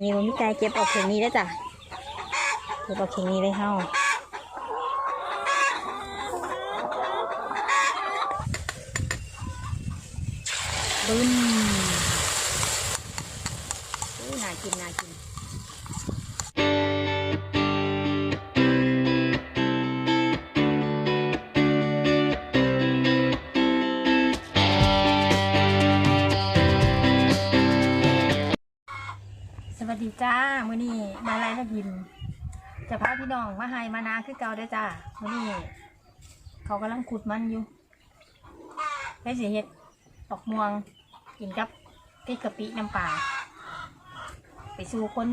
นี่ผมมีใจเก็บออกเข่งนี้ได้จ้ะเก็บออกเข่งนี้เลยเฮาบึ้มน่ากินน่ากิน น้อง มาไฮมานาคือเก่าเด้อจ้ามื้อนี้เขากำลังขุดมันอยู่ให้สิเฮ็ดดอกม่วงกินกับพริกกะปิน้ำปลาไปสู่คน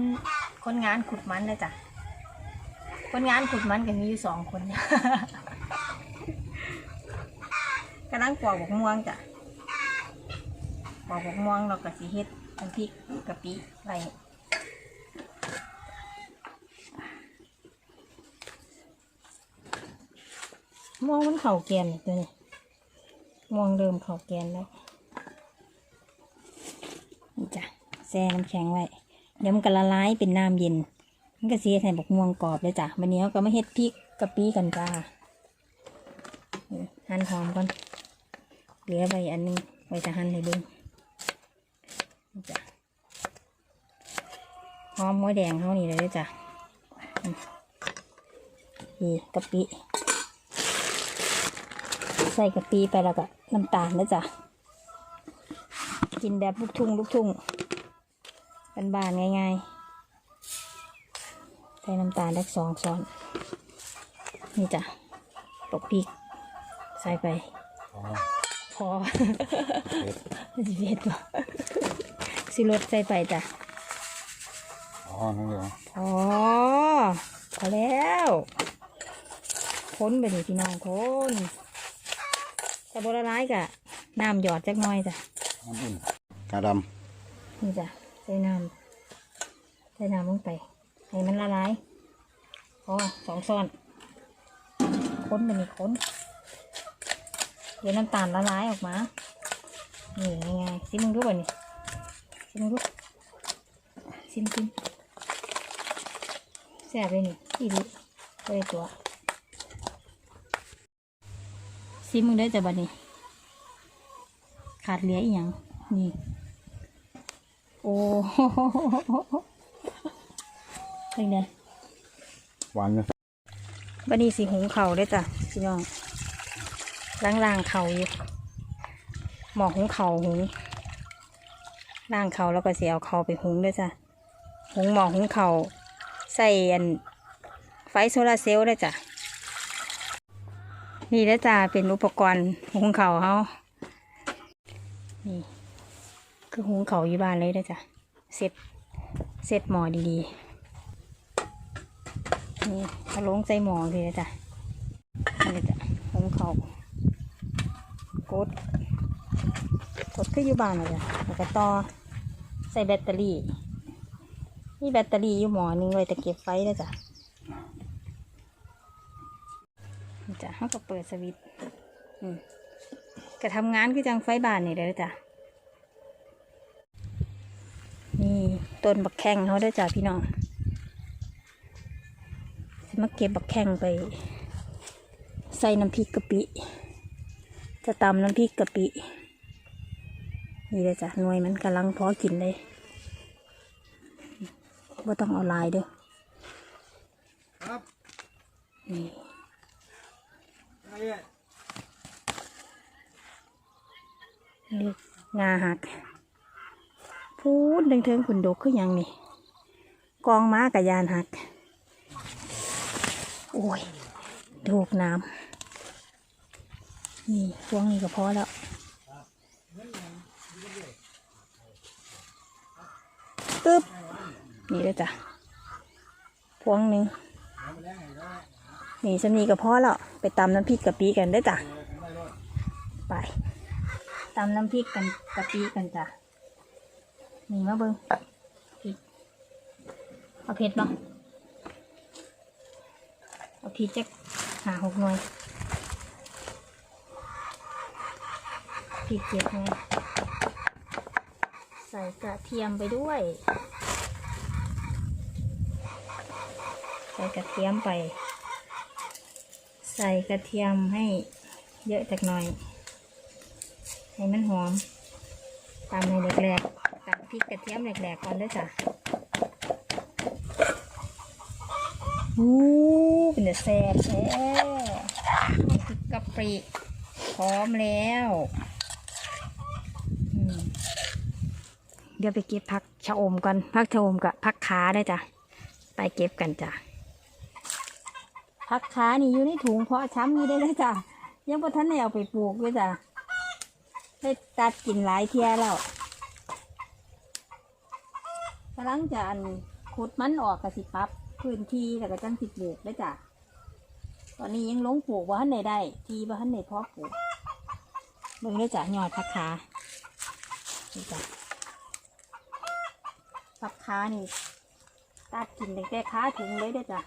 คนงานขุดมันนะจ้ะคนงานขุดมันก็มีอยู่สองคนกำลังปอกบกม่วงจ้ะปอกบกม่วงเราก็สิเฮ็ดน้ำพริกกะปิไว้ ม่วงมันเข่าแกนตัวนี่ม่วงเริ่มเข่าแกนแล้วนี่จ้ะแช่น้ำแข็งไว้ เดี๋ยวมันก็ละลายเป็นน้ำเย็น มันก็เสียใส่บกม่วงกรอบเลยจ้ะวันนี้เราก็มาเฮ็ดพริกกะปิกันจ้าหั่นหอมก่อนเหลือไปอันนึงไว้จะหั่นให้เบิ่งนี่จ้ะหอมหัวแดงเขานี่เลยด้อจ้ะอืมนี่กะปิ ใส่กะปิไปแล้วก็น้ำตาลนะจ๊ะกินแบบลูกทุ่งลูกทุ่งบานๆง่ายๆ ใส่น้ำตาลเล็กสองช้อน นี่จ้ะตกพริกใส่ไปอ๋อพอสิเผ็ดบ่สิรสใส่ไปจ้ะอ๋อนั่นเหรอพอพอแล้ว ค้นไปดิพี่น้องค้น แต่บละลายกะน้ำหยอดจักหน่อยจ้ะน้ำอุ่นกาดนี่จ้ะใส่น้ำใส่น้ำลงไปให้มันละลายพอสองซ้อนค้นไปนี่ค้นเดี๋ยวน้ำตาลละลายออกมานี่ง่ายๆซิมึงดูก่อนนี่ซิมึงดูซิมซิมแซ่บเลยนี่อีดิเลยตัว ซิมึงได้แต่บัดนี้ ขาดเหลืออีหยังนี่ โอ้เป็นไงำหวานเนี่ยบันนี้สีหุงเข่าวได้อจ้ะพี่น้องล้างล่างๆเข่าอยู่หมอกหุงเข่าหุงล่างเข่าแล้วก็เสียเอาเข่าไปหุงด้วยจ้ะหุงหมอกหุงเข่าใส่อันไฟโซลาร์เซลล์ด้วยจ้ะ นี่แล้วจ้ะเป็นอุปกรณ์หุงเขาเขานี่คือหุงเขาอยู่บ้านเลยเด้อจ้ะเสร็จเสร็จหมอดีๆนี่เอาลงใส่หมอเลยนะจ้ะนี่เลยจ้ะหุงเขากดกดขึ้นอยู่บ้านเลยจ้ะแล้วก็ต่อใส่แบตเตอรี่นี่แบตเตอรี่อยู่หมอนึงเลยแต่เก็บไฟนะจ้ะนี่ จ้ะเขาก็เปิดสวิตช์อืมก็ทำงานคือจังไฟบ้านนี่เลยจ้ะนี่ต้นบักแข้งเขาเด้วยจ้ะพี่น้องสิมาเก็บบักแข้งไป ใส่น้ำพริกกะปิ จะตำน้ำพริกกะปิ นี่เลยจ้ะหน่วยมันกำลังพอกินเลยว่าต้องเอาลายเด้อครับนี่ นี่งาหักพูดเทิงๆขุนดกคือหยังนี่ กองม้ากับยานหัก โอ้ยถูกน้ำ นี่พวงนี้ก็พอแล้วตึ๊บนี่เลยจ้ะพวงหนึ่ง นี่สำนีก็พอแล้วไปตำน้ำพริกกะปิกันได้จ้ะไปตำน้ำพริกกันกะปิกันจ้ะนี่มาเบิ้งพริกเอาเผ็ดเนาะเอาพริกจะหาหกหน่วยพริกเจ็ดหน่วยใส่กระเทียมไปด้วย ใส่กระเทียมไป ใส่กระเทียมให้เยอะจักหน่อย ให้มันหอมตามในแรกๆตัดพริกกระเทียมแหลกๆก่อนด้วยจ้ะอู้เป็นเดือแซ่บแท้พริกกะปิพร้อมแล้วเดี๋ยวไปเก็บผักชะอมก่อนผักชะอมกับผักขาได้จ้ะ ไปเก็บกันจ้ะ ผักขานี่อยู่ในถุงเพาะช้ำอยู่ได้เลยจ้ะยังพอท่านได้เอาไปปลูกด้วยจ้ะได้ตัดกินหลายเทียแล้วกำลังจะอันขุดมันออกกระสิปับพื้นที่แล้วก็จังสิปลูกด้วยจ้ะตอนนี้ยังลงปลูกว่าท่านใดได้ ทีว่าท่านใดเพาะปลูกเบิ่งด้วยจ้ะยอดผักขานี่จ้ะผักขานี่ตัดกินตั้งแต่ขาถึงเลยเด้อจ้ะ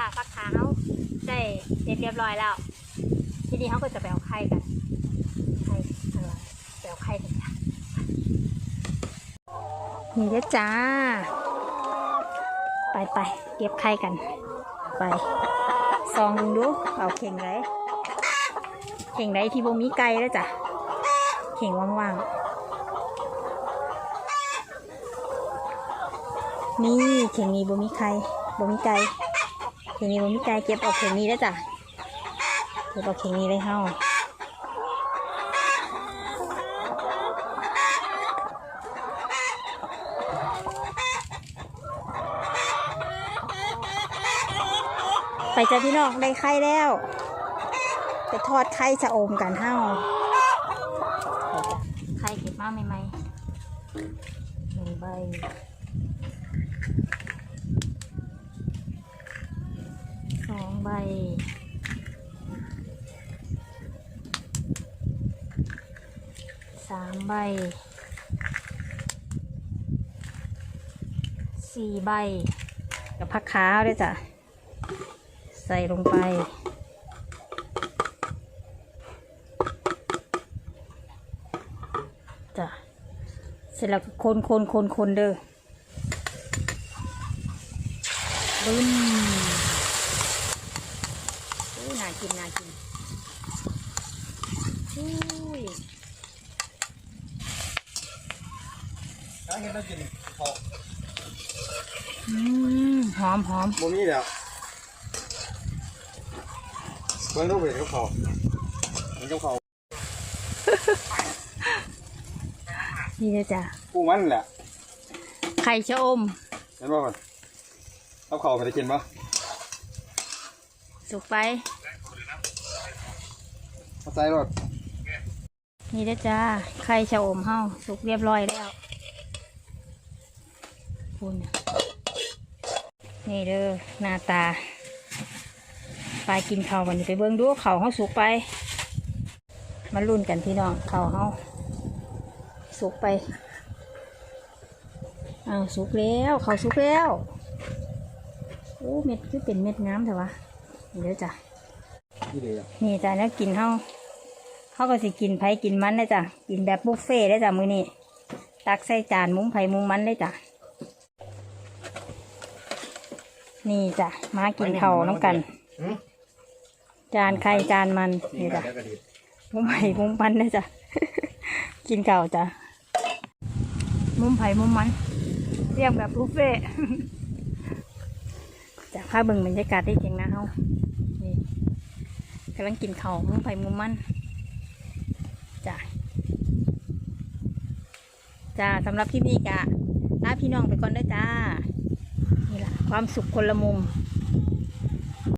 าฟักขาวได้เสร็จเรียบร้อยแล้ว ทีนี้เขาก็จะไปเอาไข่กันไข่อะไรไปเอาไข่กันจ้ะนี่เด้จ้า ไปไปเก็บไข่กัน ไปซองดูดูเอาเข่งไรเข่งไรที่บ่มีไก่แล้วจ้ะเข่งว่างๆนี่เข่งนี้บ่มีไข่บ่มีไก่ เข่งนี้มันมีไก่เก็บออกเข่งนี้แล้จ้ะเก็บออกเข่งนี้เลยเฮาไปจ้ะพี่น้องได้ไข่แล้วไปทอดไข่จะอมกันเฮาไปจ้ะไข่เก็บมาใหม่ๆหนึ่งใบ องใบสามใบสี่ใบ กับผักขาวด้วยจ้ะ ใส่ลงไป จ้ะ เสร็จแล้วก็คนคนคนคนเด้อบึ้มากินน่ากินอุ้ยถ้าเห็นเรากินเขาอืมหอมหอมบ่มีแล้วเบิ่งรูปเห็นกับเขาเห็นกับเขานี่เลยจ้ะปูมันแหละไข่ชะอมเห็นบ่ก่อนกับเขาไปได้กินปะสุกไปเอา ใส่รถนี่เลยจ้า ไข่ชะอมเฮาสุกเรียบร้อยแล้วคุณนี่เด้อหน้าตา ไปกินข้าววันนี้ไปเบิ่งดูข้าวเฮาสุกไป มาลุ้นกันพี่น้องข้าวเฮาสุกไปอ้าวสุกแล้วข้าวสุกแล้วโอ้เม็ดคือเป็นเม็ดงามแต่วะนี่เด้อจ้ะนี่เลยอะนี่จ้ะแล้วกินเฮา เขาก็สิกินไผกินมันได้จ้ะกินแบบบุฟเฟ่ต์ได้จ้ะมื้อนี้ตักใส่จานมุ้งไผ่มุ้งมันได้จ้ะนี่จ้ะมากินข้าวน้ำกัน จานไข่จานมันนี่จ้ะมุ้งไผ่มุ้งมันได้จ้ะกินข้าวจ้ะมุ้งไผ่มุ้งมันเรียกแบบบุฟเฟ่ต์จ้ะพาเบิ่งบรรยากาศได้เพียงนะเฮานี่กำลังกินข้าวมุมไปมุมมันจ้า จ้าสำหรับพี่นี่กะลาพี่น้องไปก่อนด้วยจ้านี่แหละความสุขคนละมุม